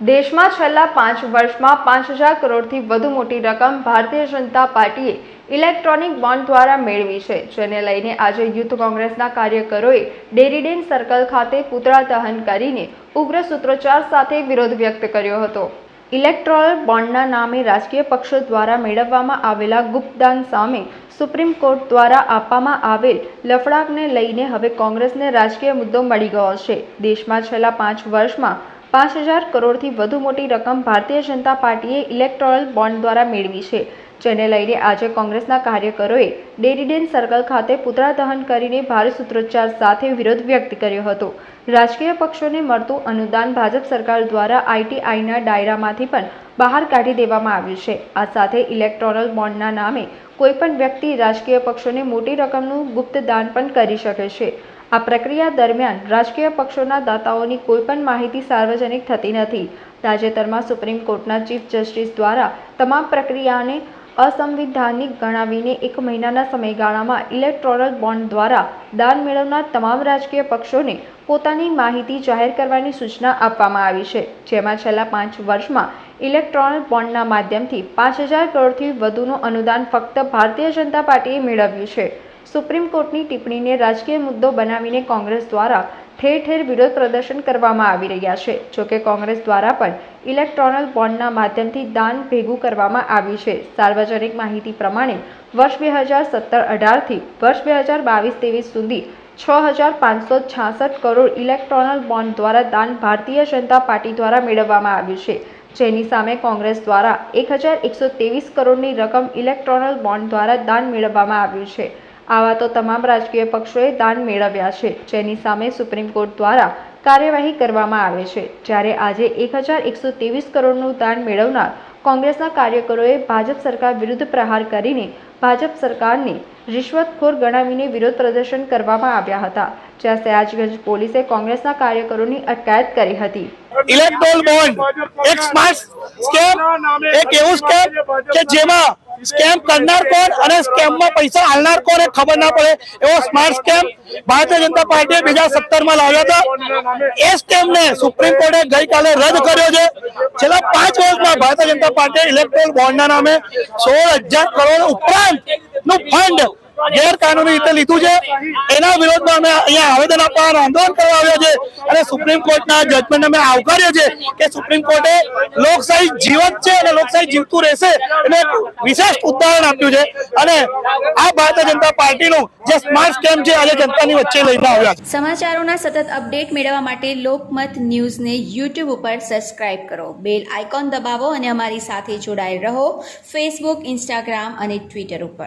દેશમાં છેલ્લા પાંચ વર્ષમાં પાંચ હજાર કરોડથી વધુ મોટી રકમ ભારતીય જનતા પાર્ટીએ ઇલેક્ટ્રોનિક બોન્ડ દ્વારા મેળવી છે, જેને લઈને આજે યુથ કોંગ્રેસના કાર્યકરોએ ડેરીડેન સર્કલ ખાતે પુતળા દહન કરીને ઉગ્ર સૂત્રોચ્ચાર સાથે વિરોધ વ્યક્ત કર્યો હતો. ઇલેક્ટ્રોલ બોન્ડના નામે રાજકીય પક્ષો દ્વારા મેળવવામાં આવેલા ગુપ્તદાન સામે સુપ્રીમ કોર્ટ દ્વારા આપવામાં આવેલ લફડાકને લઈને હવે કોંગ્રેસને રાજકીય મુદ્દો મળી ગયો છે. દેશમાં છેલ્લા પાંચ વર્ષમાં પાંચ હજાર કરોડથી વધુ મોટી રકમ ભારતીય જનતા પાર્ટીએ ઇલેક્ટોરલ બોન્ડ દ્વારા મેળવી છે, જેને લઈને આજે કોંગ્રેસના કાર્યકરોએ ડેરીડેન સર્કલ ખાતે પુતળા દહન કરીને ભારે સૂત્રોચ્ચાર સાથે વિરોધ વ્યક્ત કર્યો હતો. રાજકીય પક્ષોને મળતું અનુદાન ભાજપ સરકાર દ્વારા આઈટીઆઈના ડાયરામાંથી પણ બહાર કાઢી દેવામાં આવ્યું છે. આ સાથે ઇલેક્ટોરલ બોન્ડના નામે કોઈપણ વ્યક્તિ રાજકીય પક્ષોને મોટી રકમનું ગુપ્ત દાન પણ કરી શકે છે. આ પ્રક્રિયા દરમિયાન રાજકીય પક્ષોના દાતાઓની કોઈપણ માહિતી સાર્વજનિક થતી નથી. તાજેતરમાં સુપ્રીમ કોર્ટના ચીફ જસ્ટિસ દ્વારા તમામ પ્રક્રિયાને અસંવિધાનિક ગણાવીને એક મહિનાના સમયગાળામાં ઇલેક્ટ્રોનલ બોન્ડ દ્વારા દાન મેળવનાર તમામ રાજકીય પક્ષોને પોતાની માહિતી જાહેર કરવાની સૂચના આપવામાં આવી છે, જેમાં છેલ્લા પાંચ વર્ષમાં ઇલેક્ટ્રોનલ બોન્ડના માધ્યમથી પાંચ હજાર કરોડથી વધુનું અનુદાન ફક્ત ભારતીય જનતા પાર્ટીએ મેળવ્યું છે. સુપ્રીમ કોર્ટની ટિપ્પણીને રાજકીય મુદ્દો બનાવીને કોંગ્રેસ દ્વારા ઠેર ઠેર વિરોધ પ્રદર્શન કરવામાં આવી રહ્યા છે. જોકે કોંગ્રેસ દ્વારા પણ ઇલેક્ટ્રોનલ બોન્ડના માધ્યમથી દાન ભેગું કરવામાં આવ્યું છે. સાર્વજનિક માહિતી પ્રમાણે વર્ષ બે હજાર સત્તર અઢારથી વર્ષ બે હજાર બાવીસ ત્રેવીસ સુધી છ હજાર પાંચસો છાસઠ કરોડ ઇલેક્ટ્રોનલ બોન્ડ દ્વારા દાન ભારતીય જનતા પાર્ટી દ્વારા મેળવવામાં આવ્યું છે. જેની સામે કોંગ્રેસ દ્વારા એક હજાર એકસો ત્રેવીસ કરોડની રકમ ઇલેક્ટ્રોનલ બોન્ડ દ્વારા દાન મેળવવામાં આવ્યું છે. આવા તો તમામ રાજકીય પક્ષોએ દાન મેળવ્યા છે, જેની સામે સુપ્રીમ કોર્ટ દ્વારા કાર્યવાહી કરવામાં આવે છે. જ્યારે આજે એક કરોડનું દાન મેળવનાર કોંગ્રેસના કાર્યકરોએ ભાજપ સરકાર વિરુદ્ધ પ્રહાર કરીને ભાજપ સરકારને રિશ્વતખોર ગણાવીને વિરોધ પ્રદર્શન કરવામાં આવ્યા હતા, જ્યાં સયાજગંજ પોલીસે કોંગ્રેસના કાર્યકરોની અટકાયત કરી હતી. ઇલેક્ટ્રોલ બોન્ડ એક સ્માર્ટ સ્કેમ એક એવું સ્કેમ કે જેમાં સ્કેમ કરનાર કોણ અને સ્કેમમાં પૈસા હાલનાર કોણ ખબર ના પડે. એવો સ્માર્ટ સ્કેમ ભારતીય જનતા પાર્ટીએ બે હજાર સત્તરમાં લાવ્યો હતો. એ સ્કેમને સુપ્રીમ કોર્ટે ગઈકાલે રદ કર્યો છે. છેલ્લા પાંચ વર્ષમાં ભારતીય જનતા પાર્ટીએ ઇલેક્ટ્રોલ બોન્ડના નામે સોળ હજાર કરોડ ઉપરાંતનું ફંડ ગેરકાનૂની રીતે લીધું છે. એના વિરોધમાં અમે અહીંયા આવેદન આપવા આંદોલન કરવા આવ્યા છે અને સુપ્રીમ કોર્ટના જજમેન્ટ અમે આવકાર્યો છે કે સુપ્રીમ કોર્ટે લોકશાહી જીવત છે અને લોકશાહી જીવતું રહેશે એને વિશેષ ઉદાહરણ આપ્યું છે. અને આ ભારતીય જનતા પાર્ટીનું જે સ્માર્ટ સ્કેમ છે આજે જનતાની વચ્ચે લઈને આવ્યા છે. સમાચારોના સતત અપડેટ મેળવવા માટે લોકમત ન્યૂઝને યુટ્યુબ ઉપર સબસ્ક્રાઇબ કરો. બેલ આઇકોન દબાવો અને અમારી સાથે જોડાયેલ રહો. ફેસબુક ઇન્સ્ટાગ્રામ અને ટ્વિટર ઉપર.